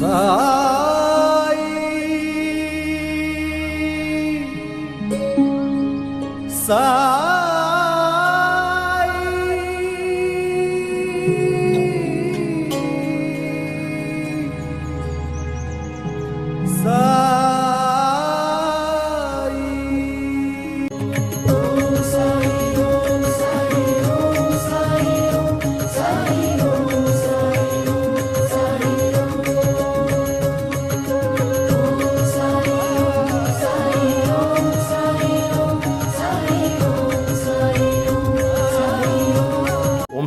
சாய்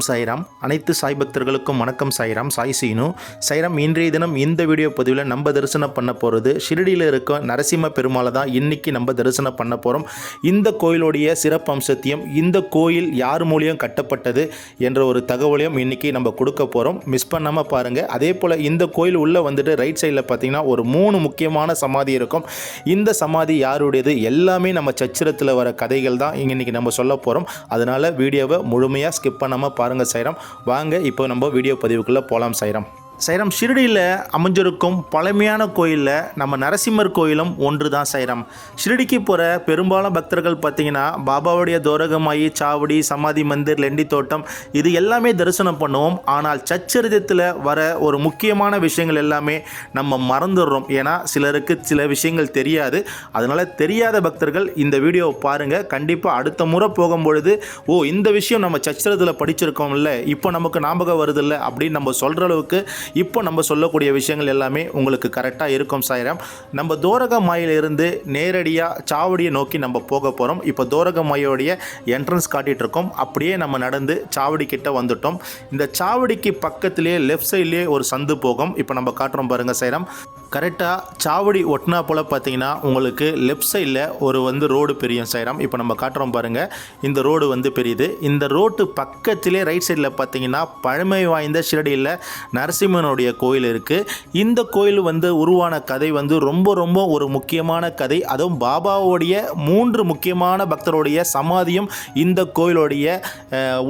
ஓம் சாய்ராம். அனைத்து சாய் பக்தர்களுக்கும் வணக்கம் சாய்ராம். சாய் சீனு. சாய்ராம் இன்றைய தினம் இந்த வீடியோ பதிவில் நம்ம தரிசனம் பண்ண போகிறது ஷிரடியில் இருக்க நரசிம்ம பெருமாளை தான் இன்னைக்கு நம்ம தரிசனம் பண்ண போகிறோம் இந்த கோயிலுடைய சிறப்பு அம்சத்தையும் இந்த கோயில் யார் மூலியம் கட்டப்பட்டது என்ற ஒரு தகவலையும் இன்னைக்கு நம்ம கொடுக்க போகிறோம் மிஸ் பண்ணாமல் பாருங்கள் அதே போல் இந்த கோயில் உள்ளே வந்துட்டு ரைட் சைடில் பார்த்தீங்கன்னா ஒரு மூணு முக்கியமான சமாதி இருக்கும். இந்த சமாதி யாருடையது? எல்லாமே நம்ம சச்சிரத்தில் வர கதைகள் தான் இங்கே இன்னைக்கு நம்ம சொல்ல போகிறோம் அதனால் வீடியோவை முழுமையாக ஸ்கிப் பண்ணாமல் பாருங்கள் சைரம். வாங்க இப்போ நம்ம வீடியோ பதிவுக்குள்ளே போகலாம் சைரம். சைரம் ஷிரடியில் அமைஞ்சிருக்கும் பழமையான கோயிலில் நம்ம நரசிம்மர் கோயிலும் ஒன்று தான் சைரம். ஷிரடிக்கு போகிற பெரும்பாலும் பக்தர்கள் பார்த்தீங்கன்னா பாபாவுடைய தோரகமாயி சாவடி சமாதி மந்திர் லெண்டி தோட்டம் இது எல்லாமே தரிசனம் பண்ணுவோம். ஆனால் சச்சரிதத்தில் வர ஒரு முக்கியமான விஷயங்கள் எல்லாமே நம்ம மறந்துடுறோம். ஏன்னா சிலருக்கு சில விஷயங்கள் தெரியாது. அதனால் தெரியாத பக்தர்கள் இந்த வீடியோவை பாருங்கள் கண்டிப்பாக அடுத்த முறை போகும்பொழுது ஓ இந்த விஷயம் நம்ம சச்சரத்தில் படிச்சிருக்கோம்ல இப்போ நமக்கு ஞாபகம் வருதில்ல? அப்படின்னு நம்ம சொல்கிற அளவுக்கு இப்போ நம்ம சொல்லக்கூடிய விஷயங்கள் எல்லாமே உங்களுக்கு கரெக்டாக இருக்கும் சாயிரம். நம்ம தோரக மாயிலிருந்து நேரடியாக சாவடியை நோக்கி நம்ம போக போகிறோம் இப்போ தோரக மாயோடைய என்ட்ரன்ஸ் காட்டிகிட்டு இருக்கோம் அப்படியே நம்ம நடந்து சாவடி கிட்ட வந்துட்டோம். இந்த சாவடிக்கு பக்கத்திலே லெஃப்ட் சைட்லேயே ஒரு சந்து போகும். இப்போ நம்ம காட்டுறோம் பாருங்கள் சைராம் கரெக்டாக சாவடி ஒட்டினா போல் பார்த்தீங்கன்னா உங்களுக்கு லெஃப்ட் சைடில் ஒரு வந்து ரோடு பெரியும் சைரம் இப்போ நம்ம காட்டுறோம் பாருங்கள் இந்த ரோடு வந்து பெரியது. இந்த ரோட்டு பக்கத்திலே ரைட் சைடில் பார்த்தீங்கன்னா பழமை வாய்ந்த ஷிரடியில் நரசிம்மனுடைய கோயில் இருக்குது இந்த கோயில் வந்து உருவான கதை வந்து ரொம்ப ரொம்ப ஒரு முக்கியமான கதை. அதுவும் பாபாவுடைய மூன்று முக்கியமான பக்தருடைய சமாதியும் இந்த கோயிலுடைய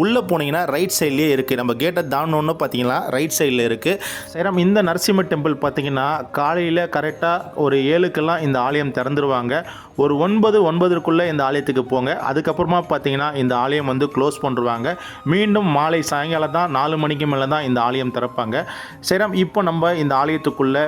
உள்ளே போனீங்கன்னா ரைட் சைட்லேயே இருக்குது நம்ம கேட்டை தாண்டோன்னு பார்த்தீங்கன்னா ரைட் சைடில் இருக்குது சைரம் இந்த நரசிம்ம டெம்பிள் பார்த்தீங்கன்னா காலையில் கரெக்டாக ஒரு ஏழுக்கெல்லாம் இந்த ஆலயம் திறந்துருவாங்க. ஒரு ஒன்பது ஒன்பதற்குள்ளே இந்த ஆலயத்துக்கு போங்க. அதுக்கப்புறமா பார்த்தீங்கன்னா இந்த ஆலயம் வந்து க்ளோஸ் பண்ணுருவாங்க. மீண்டும் மாலை சாயங்காலம் தான் நாலு மணிக்கு மேலே தான் இந்த ஆலயம் திறப்பாங்க. சரி இப்போ நம்ம இந்த ஆலயத்துக்குள்ளே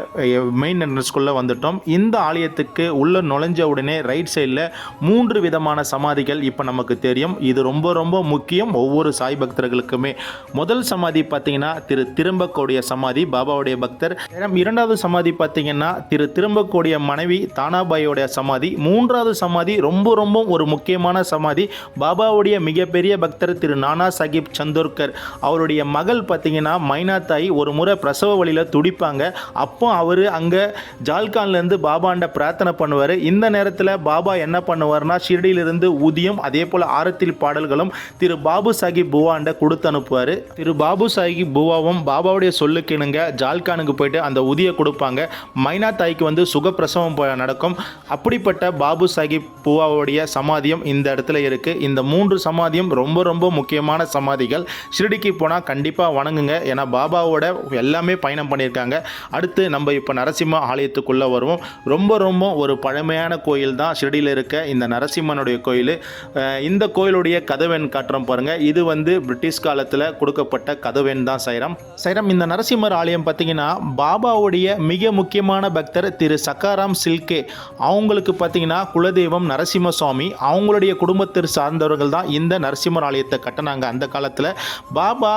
மெயின் என்ட்ரன்ஸ்குள்ளே வந்துட்டோம். இந்த ஆலயத்துக்கு உள்ளே நுழைஞ்ச உடனே ரைட் சைடில் மூன்று விதமான சமாதிகள் இப்போ நமக்கு தெரியும். இது ரொம்ப ரொம்ப முக்கியம். ஒவ்வொரு சாய் பக்தர்களுக்குமே. முதல் சமாதி பார்த்தீங்கன்னா திரு திரும்பக்கூடிய சமாதி பாபாவுடைய பக்தர். இரண்டாவது சமாதி பார்த்தீங்கன்னா பார்த்தீங்கன்னா திரு திரும்பக்கூடிய மனைவி தானாபாயோடைய சமாதி மூன்றாவது சமாதி ரொம்ப ரொம்ப ஒரு முக்கியமான சமாதி. பாபாவுடைய மிகப்பெரிய பக்தர் திரு நானா சாஹிப் சந்தோர்கர். அவருடைய மகள் பார்த்தீங்கன்னா மைனா தாய் ஒரு முறை பிரசவ வழியில் துடிப்பாங்க. அப்போ அவர் அங்கே ஜால்கான்லேருந்து பாபாண்ட பிரார்த்தனை பண்ணுவார். இந்த நேரத்தில் பாபா என்ன பண்ணுவார்னா ஷிரடியிலிருந்து ஊதியம் அதே போல் ஆரத்தில் பாடல்களும் திரு பாபு சாஹிப் புவாண்ட கொடுத்து அனுப்புவார். திரு பாபு சாஹிப் புவாவும் பாபாவுடைய சொல்லுக்கு இணங்க ஜால்கானுக்கு போயிட்டு அந்த உதிய கொடுப்பாங்க. மைனா தாய்க்கு வந்து சுகப்பிரசவம் நடக்கும். அப்படிப்பட்ட பாபு சாஹிப் பூவாவுடைய சமாதியம் இந்த இடத்துல இருக்குது இந்த மூன்று சமாதியும் ரொம்ப ரொம்ப முக்கியமான சமாதிகள். ஷிரடிக்கு போனால் கண்டிப்பாக வணங்குங்க. ஏன்னா பாபாவோட எல்லாமே பயணம் பண்ணியிருக்காங்க. அடுத்து நம்ம இப்போ நரசிம்ம ஆலயத்துக்குள்ளே வருவோம். ரொம்ப ரொம்ப ஒரு பழமையான கோயில் தான் ஷிரடியில் இருக்க இந்த நரசிம்மனுடைய கோயில். இந்த கோயிலுடைய கதவெண் காட்டுறோம் பாருங்கள் இது வந்து பிரிட்டிஷ் காலத்தில் கொடுக்கப்பட்ட கதவெண் தான் சைரம். சைரம் இந்த நரசிம்மர் ஆலயம் பார்த்தீங்கன்னா பாபாவுடைய மிக முக்கிய முக்கியமான பக்தர் திரு சக்காராம் சில்கே. அவங்களுக்கு பார்த்தீங்கன்னா குலதெய்வம் நரசிம்ம சுவாமி அவங்களுடைய குடும்பத்தை சார்ந்தவர்கள் தான் இந்த நரசிம்மர் ஆலயத்தை கட்டினாங்க. அந்த காலத்தில் பாபா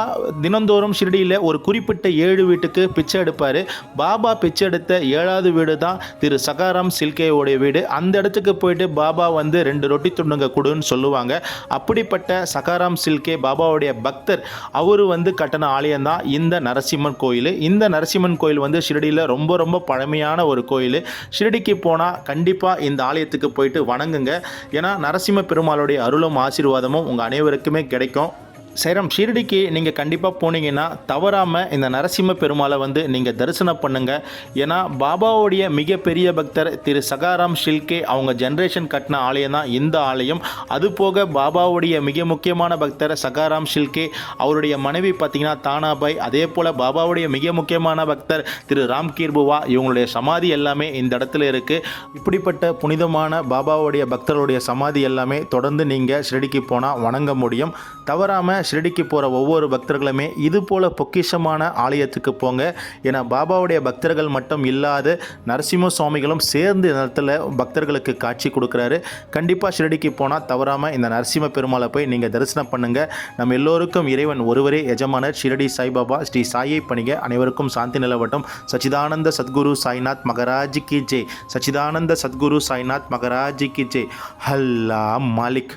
தினந்தோறும் ஷிரடியில் ஒரு குறிப்பிட்ட ஏழு வீட்டுக்கு பிச்சை எடுப்பார். பாபா பிச்சை எடுத்த ஏழாவது வீடு தான் திரு சகாராம் சில்கேவுடைய வீடு. அந்த இடத்துக்கு போயிட்டு பாபா வந்து ரெண்டு ரொட்டி துண்டுங்க கொடுன்னு சொல்லுவாங்க. அப்படிப்பட்ட சகாராம் சில்கே பாபாவுடைய பக்தர் அவர் வந்து கட்டின ஆலயம் தான் இந்த நரசிம்மன் கோயில். இந்த நரசிம்மன் கோயில் வந்து ஷிரடியில் ரொம்ப ரொம்ப பழமையான ஒரு கோயில். ஷிரடிக்கு போனால் கண்டிப்பாக இந்த ஆலயத்துக்கு போயிட்டு வணங்குங்க. ஏன்னா நரசிம்ம பெருமாளுடைய அருளும் ஆசீர்வாதமும் உங்கள் அனைவருக்குமே கிடைக்கும். சைரம் ஷீரடிக்கு நீங்கள் கண்டிப்பாக போனீங்கன்னா தவறாமல் இந்த நரசிம்ம பெருமாளை வந்து நீங்கள் தரிசனம் பண்ணுங்கள் ஏன்னா பாபாவுடைய மிகப்பெரிய பக்தர் திரு சகாராம் ஷில்கே அவங்க ஜென்ரேஷன் கட்டின ஆலயம் தான் இந்த ஆலயம். அதுபோக பாபாவுடைய மிக முக்கியமான பக்தர் சகாராம் ஷில்கே அவருடைய மனைவி பார்த்தீங்கன்னா தானாபாய் அதே போல் பாபாவுடைய மிக முக்கியமான பக்தர் திரு ராம் கீர்புவா இவங்களுடைய சமாதி எல்லாமே இந்த இடத்துல இருக்குது இப்படிப்பட்ட புனிதமான பாபாவுடைய பக்தருடைய சமாதி எல்லாமே தொடர்ந்து நீங்கள் ஷிரடிக்கு போனால் வணங்க முடியும். தவறாமல் ஷிரடிக்கு போகிற ஒவ்வொரு பக்தர்களுமே இது போல் பொக்கிஷமான ஆலயத்துக்கு போங்க. ஏன்னா பாபாவுடைய பக்தர்கள் மட்டும் இல்லாத நரசிம்ம சுவாமிகளும் சேர்ந்து இந்த இடத்துல பக்தர்களுக்கு காட்சி கொடுக்குறாரு. கண்டிப்பாக ஷிரடிக்கு போனால் தவறாமல் இந்த நரசிம்ம பெருமாளை போய் நீங்கள் தரிசனம் பண்ணுங்கள் நம்ம எல்லோருக்கும் இறைவன் ஒருவரே எஜமானர் ஷிரடி சாய்பாபா ஸ்ரீ சாயை பணிக. அனைவருக்கும் சாந்தி நிலவட்டும். சச்சிதானந்த சத்குரு சாய்நாத் மகராஜ் கி ஜெய். சச்சிதானந்த சத்குரு சாய்நாத் மகராஜ் கி ஜெய். ஹல்லா மாலிக்.